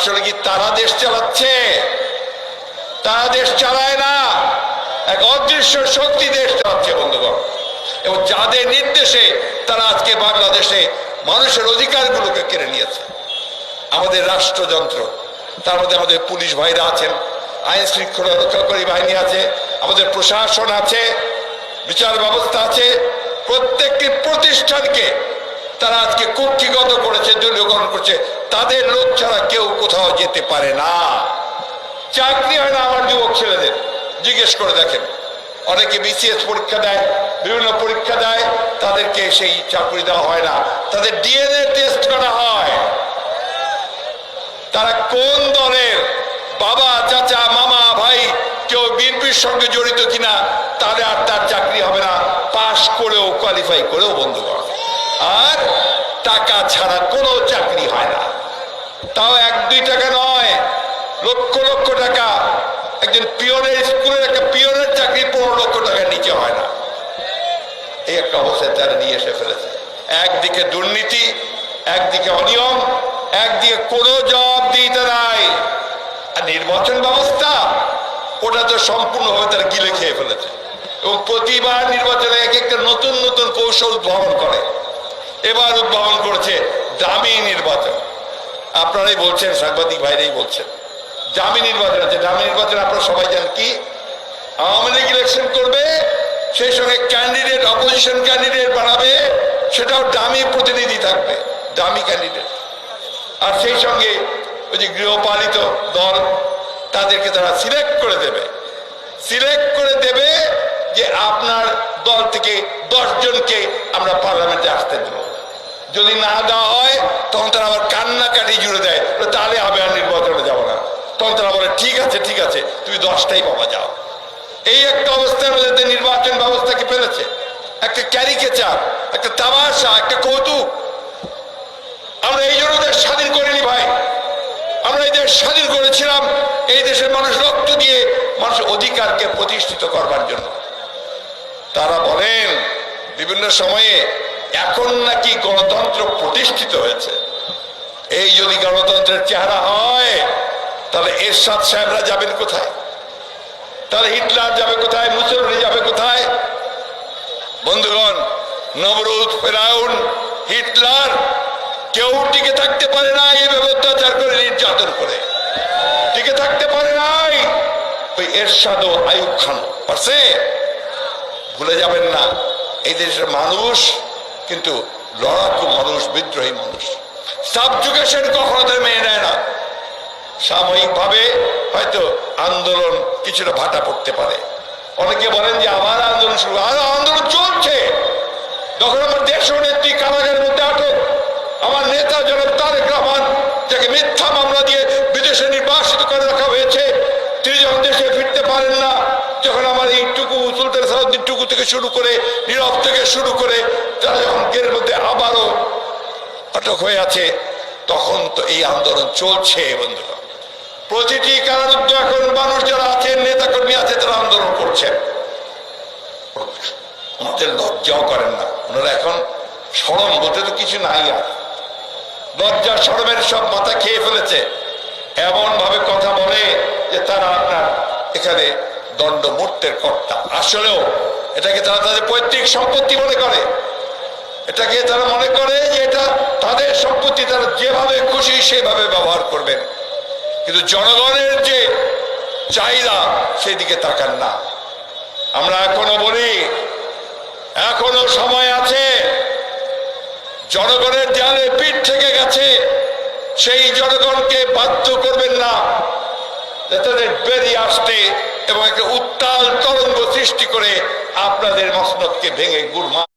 আসলে কি তারা দেশ চালাচ্ছে? তারা দেশ চালায় না। এক অদৃশ্য শক্তি দেশ চালাচ্ছে, বন্ধুগণ। এবং যাদের নির্দেশে তারা আজকে বাংলাদেশে মানুষের অধিকারগুলোকে কেড়ে নিয়েছে। আমাদের রাষ্ট্রযন্ত্র, তার মধ্যে আমাদের পুলিশ ভাইরা আছেন, আইন শৃঙ্খলা রক্ষাকারী বাহিনী আছে, আমাদের প্রশাসন আছে, বিচার ব্যবস্থা আছে। প্রত্যেকটি প্রতিষ্ঠানকে তারা আজকে কক্ষিগত করেছে দলীয়করণ করছে। তাদের লোক ছাড়া কেউ কোথাও যেতে পারে না। চাকরি হয় না আমার যুবক ছেলেদের। জিজ্ঞেস করে দেখেন। অনেকে বিসিএস পরীক্ষা দেয়, বিভিন্ন পরীক্ষা দেয়, তাদেরকে সেই চাকরি দেওয়া হয় না। তাদের ডিএনএ টেস্ট করা হয়। তারা কোন দলের? বাবা, চাচা, মামা, ভাই, কেউ বিএনপির সঙ্গে জড়িত কিনা তাহলে আর তার চাকরি হবে না। পাশ করেও কোয়ালিফাই করেও বন্ধু করে। আর টাকা ছাড়া কোনো চাকরি হয় না। তাও এক, দুই টাকা নয়, লক্ষ লক্ষ টাকা। একজন পিওনের স্কুলের একটা পিওনের চাকরি পনেরো লক্ষ টাকার নিচে হয় না। এই একটা অবস্থায় তারা নিয়ে এসে ফেলেছে। একদিকে দুর্নীতি, একদিকে অনিয়ম, একদিকে কোনো জবাবদিহিতা নাই। আর নির্বাচন ব্যবস্থা, ওটা তো সম্পূর্ণভাবে তারা গিলে খেয়ে ফেলেছে। এবং প্রতিবার নির্বাচনে এক একটা নতুন নতুন কৌশল উদ্ভাবন করে। এবার উদ্ভাবন করছে দামি নির্বাচন। আপনারাই বলছেন, সাংবাদিক ভাইরাই বলছেন, দামি নির্বাচন আছে। দামি নির্বাচন আপনারা সবাই জানেন কি? আওয়ামী লীগ ইলেকশন করবে, সেই সঙ্গে ক্যান্ডিডেট অপোজিশন ক্যান্ডিডেট বানাবে, সেটাও দামি প্রতিনিধি থাকবে, দামি ক্যান্ডিডেট আর সেই সঙ্গে ওই যে গৃহপালিত দল, তাদেরকে তারা সিলেক্ট করে দেবে। সিলেক্ট করে দেবে যে আপনার দল থেকে দশজনকে আমরা পার্লামেন্টে আসতে দেব। যদি না দেওয়া হয়, তখন তারা আবার কান্নাকাটি জুড়ে দেয়। তাহলে আমি আর নির্বাচনে যাব না। তখন তারা বলে, ঠিক আছে ঠিক আছে, তুমি দশটাই পাবা যাও। এই একটা অবস্থার মধ্যে নির্বাচন ব্যবস্থাকে ফেলেছে? একটা ক্যারিকেচার, একটা তামাশা, একটা কৌতুক। আমরা এই জন্য দেশ স্বাধীন করিনি ভাই। আমরা এই দেশ স্বাধীন করেছিলাম এই দেশের মানুষ রক্ত দিয়ে মানুষের অধিকারকে প্রতিষ্ঠিত করবার জন্য। তারা বলেন, বিভিন্ন সময়ে এখন নাকি গণতন্ত্র প্রতিষ্ঠিত হয়েছে। এই যদি গণতন্ত্রের চেহারা হয়, তাহলে এরশাদ সাহেবরা যাবেন কোথায়? তাহলে হিটলার যাবে কোথায়? মুসলমানি যাবে কোথায়? বন্ধুগণ নবরুদ ফেরাউন, হিটলার, কেউ টিকে থাকতে পারে না এইভাবে অত্যাচার করে নির্যাতন করে। টিকে থাকতে পারে নাই। ওই এরশাদ আয়ুব খান, পারছে? ভুলে যাবেন না। এই দেশের মানুষ কিন্তু লড়াকু মানুষ, বিদ্রোহী মানুষ। সাব সাবজুকেশন কখনো তারা মেনে নেয় না। সাময়িকভাবে হয়তো আন্দোলন কিছুটা ভাটা পড়তে পারে। অনেকে বলেন যে আবার আন্দোলন শুরু আর আন্দোলন চলছে। যখন আমার দেশ নেত্রী কারাগারের মধ্যে আটক আমার নেতা জনাব তারেক রহমান যাকে মিথ্যা মামলা দিয়ে বিদেশে নির্বাসিত করে রাখা হয়েছে তিনি যখন দেশে ফিরতে পারেন না যখন আমার এই টুকু সুলতান সালাউদ্দিন টুকু থেকে শুরু করে, নীরব থেকে শুরু করে তারা গেরের মধ্যে আবারও আটক হয়ে আছে, তখন তো এই আন্দোলন চলছে, বন্ধুরা। প্রতিটি কারারুদ্ধ এখন মানুষ যারা আছেন, নেতাকর্মী আছে, তারা আন্দোলন করছেন। ওনাদের লজ্জাও করেন না। ওনারা এখন সরম, বলতে তো কিছু নাই আর। লজ্জা সরমের সব মাথা খেয়ে ফেলেছে। এমন ভাবে কথা বলে যে তারা আপনার এখানে দণ্ড মূর্তের কর্তা। আসলেও এটাকে তারা তাদের পৈতৃক সম্পত্তি মনে করে। এটাকে তারা মনে করে যে এটা তাদের সম্পত্তি, তারা যেভাবে খুশি সেভাবে ব্যবহার করবেন। কিন্তু জনগণের যে চাহিদা, সেদিকে তাকান না। আমরা এখনও বলি, এখনও সময় আছে। জনগণের দেয়ালে পিঠ থেকে গেছে। সেই জনগণকে বাধ্য করবেন না। তাদের এবং একটা উত্তাল তরঙ্গ সৃষ্টি করে আপনাদের মসনদকে ভেঙে গুড়মা